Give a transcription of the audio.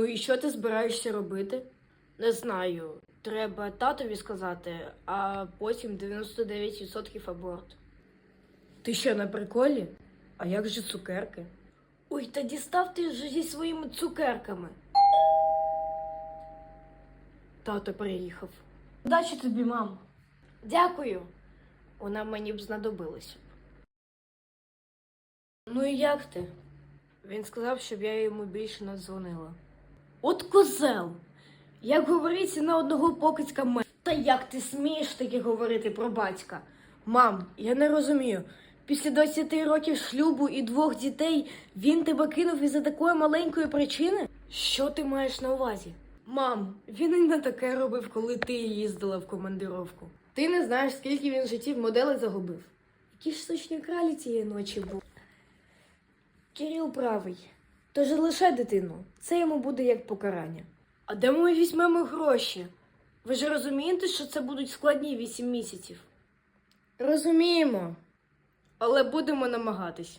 Ну і що ти збираєшся робити? Не знаю. Треба татові сказати, а потім 99% аборт. Ти що, на приколі? А як же цукерки? Ой, та дістав ти вже зі своїми цукерками. Тато приїхав. Удачі тобі, мам. Дякую. Вона мені б знадобилася. Ну і як ти? Він сказав, щоб я йому більше не дзвонила. От козел! Як говориться на одного покидька ме. Та як ти смієш таке говорити про батька? Мам, я не розумію. Після 20 років шлюбу і двох дітей він тебе кинув із-за такої маленької причини? Що ти маєш на увазі? Мам, він і не таке робив, коли ти їздила в командировку. Ти не знаєш, скільки він життів моделей загубив. Які ж сочні кралі цієї ночі були. Кирил правий. Тож лише дитину. Це йому буде як покарання. А де ми візьмемо гроші? Ви ж розумієте, що це будуть складні вісім місяців? Розуміємо. Але будемо намагатись.